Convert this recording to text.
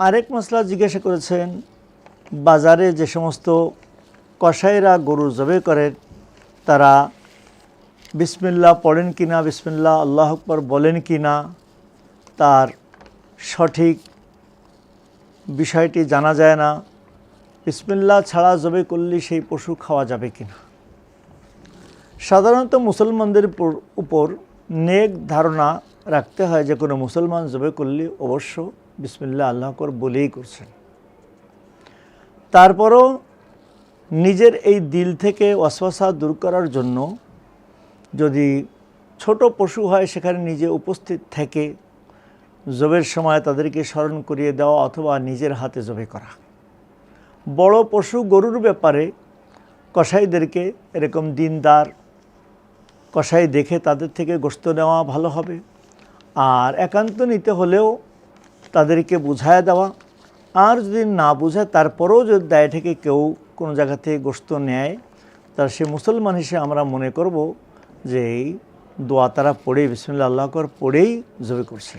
আরেক মশলা জিজ্ঞাসা করেছেন, বাজারে যে সমস্ত কসাইরা গরু জবে করেন তারা বিসমিল্লা পড়েন কি না বিসমিল্লা আল্লাহ আকবর বলেন কি না তার সঠিক বিষয়টি জানা যায় না। বিসমিল্লা ছাড়া জবে করলে সেই পশু খাওয়া যাবে কি না সাধারণত মুসলমানদের উপর নেক ধারণা রাখতে হয় যে কোনো মুসলমান জবে করলে অবশ্য বিসমিল্লা আল্লাহ আকবর বলেই করছেন। তারপরও নিজের এই দিল থেকে ওয়াসওয়াসা দূর করার জন্য যদি ছোট পশু হয়, সেখানে নিজে উপস্থিত থেকে জবের সময় তাদেরকে স্মরণ করিয়ে দেওয়া অথবা নিজের হাতে জবে করা। বড় পশু গরুর ব্যাপারে কসাইদেরকে এরকম দিনদার কসাই দেখে তাদের থেকে গোস্ত নেওয়া ভালো হবে। আর একান্ত নিতে হলেও তাদেরকে বুঝায় দেওয়া। আর যদি না বুঝায়, তারপরেও যদি দায় থেকে কেউ কোনো জায়গা থেকে গোস্ত নেয় তার সে মুসলমান হিসেবে আমরা মনে করব যে এই দোয়া তারা পড়েই বিসমুল্লা আল্লাহকর পড়েই জবে করছে।